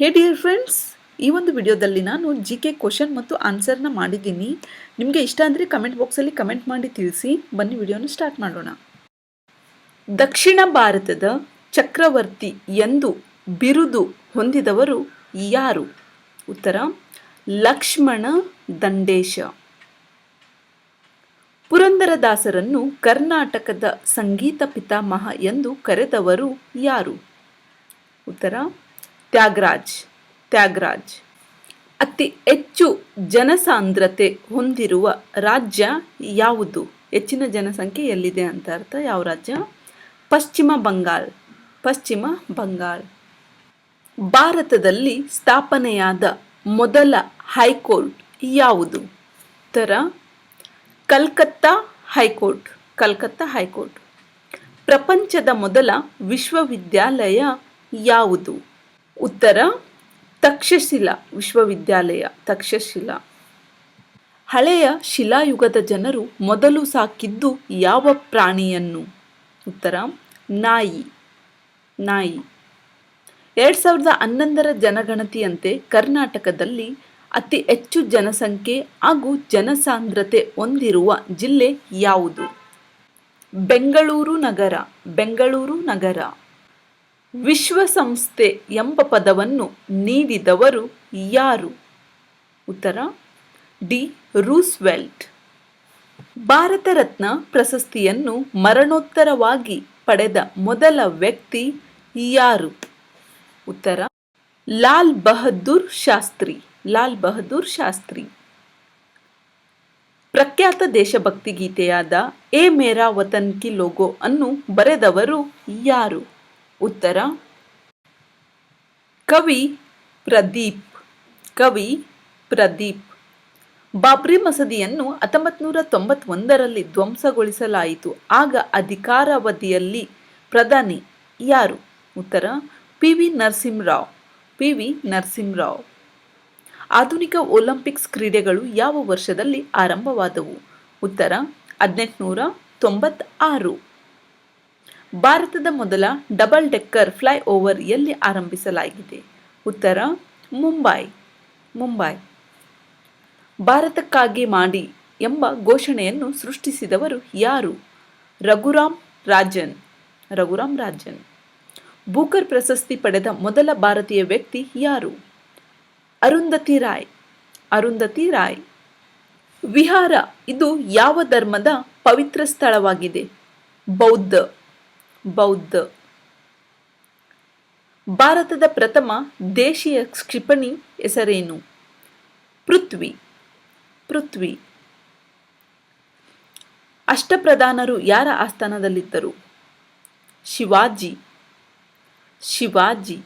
ಹೇ dear friends ಈ ಒಂದು ವಿಡಿಯೋದಲ್ಲಿ ನಾನು ಜಿ ಕೆ ಕ್ವಶನ್ ಮತ್ತು ಆನ್ಸರ್ನ ಮಾಡಿದ್ದೀನಿ. ನಿಮಗೆ ಇಷ್ಟ ಅಂದರೆ ಕಮೆಂಟ್ ಬಾಕ್ಸಲ್ಲಿ ಕಮೆಂಟ್ ಮಾಡಿ ತಿಳಿಸಿ. ಬನ್ನಿ ವಿಡಿಯೋನ ಸ್ಟಾರ್ಟ್ ಮಾಡೋಣ. ದಕ್ಷಿಣ ಭಾರತದ ಚಕ್ರವರ್ತಿ ಎಂದು ಬಿರುದು ಹೊಂದಿದವರು ಯಾರು? ಉತ್ತರ, ಲಕ್ಷ್ಮಣ ದಂಡೇಶ. ಪುರಂದರದಾಸರನ್ನು ಕರ್ನಾಟಕದ ಸಂಗೀತ ಪಿತಾಮಹ ಎಂದು ಕರೆದವರು ಯಾರು? ಉತ್ತರ ತ್ಯಾಗರಾಜ್ ತ್ಯಾಗರಾಜ್. ಅತಿ ಹೆಚ್ಚು ಜನಸಾಂದ್ರತೆ ಹೊಂದಿರುವ ರಾಜ್ಯ ಯಾವುದು? ಹೆಚ್ಚಿನ ಜನಸಂಖ್ಯೆ ಎಲ್ಲಿದೆ ಅಂತ ಅರ್ಥ ಯಾವ ರಾಜ್ಯ? ಪಶ್ಚಿಮ ಬಂಗಾಲ್ ಪಶ್ಚಿಮ ಬಂಗಾಲ್ ಭಾರತದಲ್ಲಿ ಸ್ಥಾಪನೆಯಾದ ಮೊದಲ ಹೈಕೋರ್ಟ್ ಯಾವುದು? ಉತ್ತರ, ಕಲ್ಕತ್ತಾ ಹೈಕೋರ್ಟ್ ಕಲ್ಕತ್ತಾ ಹೈಕೋರ್ಟ್. ಪ್ರಪಂಚದ ಮೊದಲ ವಿಶ್ವವಿದ್ಯಾಲಯ ಯಾವುದು? ಉತ್ತರ, ತಕ್ಷಶಿಲಾ ವಿಶ್ವವಿದ್ಯಾಲಯ, ತಕ್ಷಶಿಲಾ. ಹಳೆಯ ಶಿಲಾಯುಗದ ಜನರು ಮೊದಲು ಸಾಕಿದ್ದು ಯಾವ ಪ್ರಾಣಿಯನ್ನು? ಉತ್ತರ, ನಾಯಿ. ನಾಯಿ. ಎರಡು ಸಾವಿರದ ಹನ್ನೊಂದರ ಜನಗಣತಿಯಂತೆ ಕರ್ನಾಟಕದಲ್ಲಿ ಅತಿ ಹೆಚ್ಚು ಜನಸಂಖ್ಯೆ ಹಾಗೂ ಜನಸಾಂದ್ರತೆ ಹೊಂದಿರುವ ಜಿಲ್ಲೆ ಯಾವುದು? ಬೆಂಗಳೂರು ನಗರ. ಬೆಂಗಳೂರು ನಗರ. ವಿಶ್ವಸಂಸ್ಥೆ ಎಂಬ ಪದವನ್ನು ನೀಡಿದವರು ಯಾರು? ಉತ್ತರ, ಡಿ. ರೂಸ್ವೆಲ್ಟ್. ಭಾರತ ರತ್ನ ಪ್ರಶಸ್ತಿಯನ್ನು ಮರಣೋತ್ತರವಾಗಿ ಪಡೆದ ಮೊದಲ ವ್ಯಕ್ತಿ ಯಾರು? ಉತ್ತರ, ಲಾಲ್ ಬಹದ್ದೂರ್ ಶಾಸ್ತ್ರಿ. ಲಾಲ್ ಬಹದ್ದೂರ್ ಶಾಸ್ತ್ರಿ. ಪ್ರಖ್ಯಾತ ದೇಶಭಕ್ತಿ ಗೀತೆಯಾದ A Mera Watan Ki logo ಅನ್ನು ಬರೆದವರು ಯಾರು? ಉತ್ತರ. ಕವಿ ಪ್ರದೀಪ್. ಕವಿ ಪ್ರದೀಪ್. ಬಾಬ್ರಿ ಮಸದಿಯನ್ನು ಹತ್ತೊಂಬತ್ತು ನೂರ ತೊಂಬತ್ತೊಂದರಲ್ಲಿ ಧ್ವಂಸಗೊಳಿಸಲಾಯಿತು. ಆಗ ಅಧಿಕಾರಾವಧಿಯಲ್ಲಿ ಪ್ರಧಾನಿ ಯಾರು? ಉತ್ತರ, P V Narasimha Rao. P V Narasimha Rao. ಆಧುನಿಕ ಒಲಿಂಪಿಕ್ಸ್ ಕ್ರೀಡೆಗಳು ಯಾವ ವರ್ಷದಲ್ಲಿ ಆರಂಭವಾದವು? ಉತ್ತರ, ಹದಿನೆಂಟುನೂರ ತೊಂಬತ್ತಾರು. ಭಾರತದ ಮೊದಲ ಡಬಲ್ ಡೆಕ್ಕರ್ ಫ್ಲೈ ಓವರ್ ಎಲ್ಲಿ ಆರಂಭಿಸಲಾಗಿದೆ? ಉತ್ತರ, ಮುಂಬೈ. ಮುಂಬೈ. ಭಾರತಕ್ಕಾಗಿ ಮಾಡಿ ಎಂಬ ಘೋಷಣೆಯನ್ನು ಸೃಷ್ಟಿಸಿದವರು ಯಾರು? ರಘುರಾಮ್ ರಾಜನ್. ರಘುರಾಮ್ ರಾಜನ್. ಬೂಕರ್ ಪ್ರಶಸ್ತಿ ಪಡೆದ ಮೊದಲ ಭಾರತೀಯ ವ್ಯಕ್ತಿ ಯಾರು? ಅರುಂಧತಿ ರಾಯ್. ಅರುಂಧತಿ ರಾಯ್. ವಿಹಾರ ಇದು ಯಾವ ಧರ್ಮದ ಪವಿತ್ರ ಸ್ಥಳವಾಗಿದೆ? ಬೌದ್ಧ. ಬೌದ್ಧ. ಭಾರತದ ಪ್ರಥಮ ದೇಶೀಯ ಕ್ಷಿಪಣಿ ಹೆಸರೇನು? ಪೃಥ್ವಿ. ಪೃಥ್ವಿ. ಅಷ್ಟಪ್ರಧಾನರು ಯಾರ ಆಸ್ಥಾನದಲ್ಲಿದ್ದರು? ಶಿವಾಜಿ. ಶಿವಾಜಿ.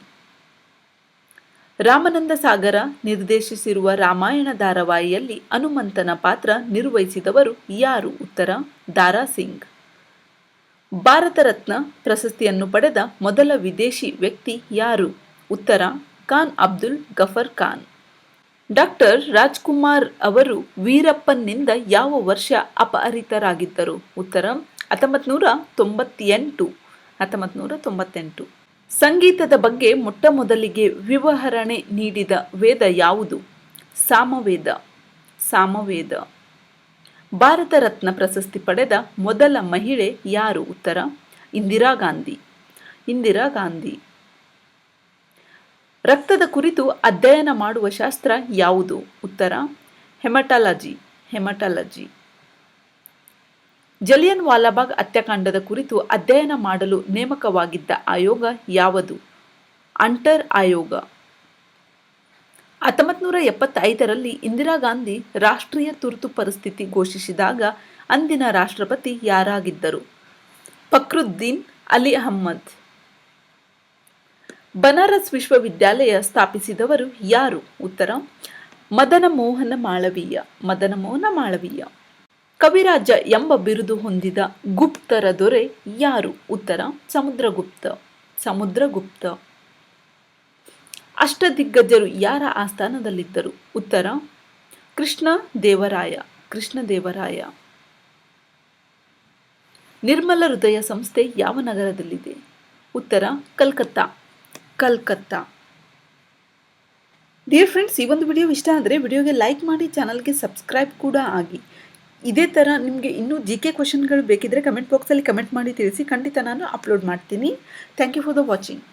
ರಾಮನಂದ ಸಾಗರ ನಿರ್ದೇಶಿಸಿರುವ ರಾಮಾಯಣ ಧಾರಾವಾಹಿಯಲ್ಲಿ ಹನುಮಂತನ ಪಾತ್ರ ನಿರ್ವಹಿಸಿದವರು ಯಾರು? ಉತ್ತರ, ದಾರಾ ಸಿಂಗ್. ಭಾರತ ರತ್ನ ಪ್ರಶಸ್ತಿಯನ್ನು ಪಡೆದ ಮೊದಲ ವಿದೇಶಿ ವ್ಯಕ್ತಿ ಯಾರು? ಉತ್ತರ, ಖಾನ್ ಅಬ್ದುಲ್ ಗಫರ್ ಖಾನ್. ಡಾಕ್ಟರ್ ರಾಜ್ಕುಮಾರ್ ಅವರು ವೀರಪ್ಪನ್ನಿಂದ ಯಾವ ವರ್ಷ ಅಪಹರಿತರಾಗಿದ್ದರು? ಉತ್ತರ ಹತ್ತೊಂಬತ್ತು ನೂರ ತೊಂಬತ್ತೆಂಟು. ಹತ್ತೊಂಬತ್ತು ನೂರ ತೊಂಬತ್ತೆಂಟು. ಸಂಗೀತದ ಬಗ್ಗೆ ಮೊಟ್ಟ ಮೊದಲಿಗೆ ವಿವರಣೆ ನೀಡಿದ ವೇದ ಯಾವುದು? ಸಾಮವೇದ. ಸಾಮವೇದ. ಭಾರತ ರತ್ನ ಪ್ರಶಸ್ತಿ ಪಡೆದ ಮೊದಲ ಮಹಿಳೆ ಯಾರು? ಉತ್ತರ, ಇಂದಿರಾ ಗಾಂಧಿ. ಇಂದಿರಾ ಗಾಂಧಿ. ರಕ್ತದ ಕುರಿತು ಅಧ್ಯಯನ ಮಾಡುವ ಶಾಸ್ತ್ರ ಯಾವುದು? ಉತ್ತರ, ಹೆಮಟಾಲಜಿ ಹೆಮಟಾಲಜಿ. ಜಲಿಯನ್ ವಾಲಾಬಾಗ್ ಹತ್ಯಾಕಾಂಡದ ಕುರಿತು ಅಧ್ಯಯನ ಮಾಡಲು ನೇಮಕವಾಗಿದ್ದ ಆಯೋಗ ಯಾವುದು? ಅಂಟರ್ ಆಯೋಗ. ಹತ್ತೊಂಬತ್ತು ನೂರ ಎಪ್ಪತ್ತೈದರಲ್ಲಿ ಇಂದಿರಾ ಗಾಂಧಿ ರಾಷ್ಟ್ರೀಯ ತುರ್ತು ಪರಿಸ್ಥಿತಿ ಘೋಷಿಸಿದಾಗ ಅಂದಿನ ರಾಷ್ಟ್ರಪತಿ ಯಾರಾಗಿದ್ದರು? ಫಕ್ರುದ್ದೀನ್ ಅಲಿ ಅಹಮ್ಮದ್. ಬನಾರಸ್ ವಿಶ್ವವಿದ್ಯಾಲಯ ಸ್ಥಾಪಿಸಿದವರು ಯಾರು? ಉತ್ತರ ಮದನ ಮೋಹನ ಮಾಳವೀಯ. ಮದನ ಮೋಹನ ಮಾಳವೀಯ. ಕವಿರಾಜ ಎಂಬ ಬಿರುದು ಹೊಂದಿದ ಗುಪ್ತರ ದೊರೆ ಯಾರು? ಉತ್ತರ, ಸಮುದ್ರಗುಪ್ತ. ಸಮುದ್ರಗುಪ್ತ. ಅಷ್ಟದಿಗ್ಗಜರು ಯಾರ ಆಸ್ಥಾನದಲ್ಲಿದ್ದರು? ಉತ್ತರ, ಕೃಷ್ಣ ದೇವರಾಯ ಕೃಷ್ಣ ದೇವರಾಯ. ನಿರ್ಮಲ ಹೃದಯ ಸಂಸ್ಥೆ ಯಾವ ನಗರದಲ್ಲಿದೆ? ಉತ್ತರ, ಕಲ್ಕತ್ತಾ. ಕಲ್ಕತ್ತಾ. ಡಿಯರ್ ಫ್ರೆಂಡ್ಸ್ ಈ ಒಂದು ವಿಡಿಯೋ ಇಷ್ಟ ಆದರೆ ವಿಡಿಯೋಗೆ ಲೈಕ್ ಮಾಡಿ, ಚಾನಲ್ಗೆ ಸಬ್ಸ್ಕ್ರೈಬ್ ಕೂಡ ಆಗಿ. ಇದೇ ಥರ ನಿಮಗೆ ಇನ್ನೂ ಜಿ ಕೆ ಕ್ವಶನ್ಗಳು ಬೇಕಿದ್ದರೆ ಕಮೆಂಟ್ ಬಾಕ್ಸಲ್ಲಿ ಕಮೆಂಟ್ ಮಾಡಿ ತಿಳಿಸಿ ಖಂಡಿತ ನಾನು ಅಪ್ಲೋಡ್ ಮಾಡ್ತೀನಿ. Thank you for the watching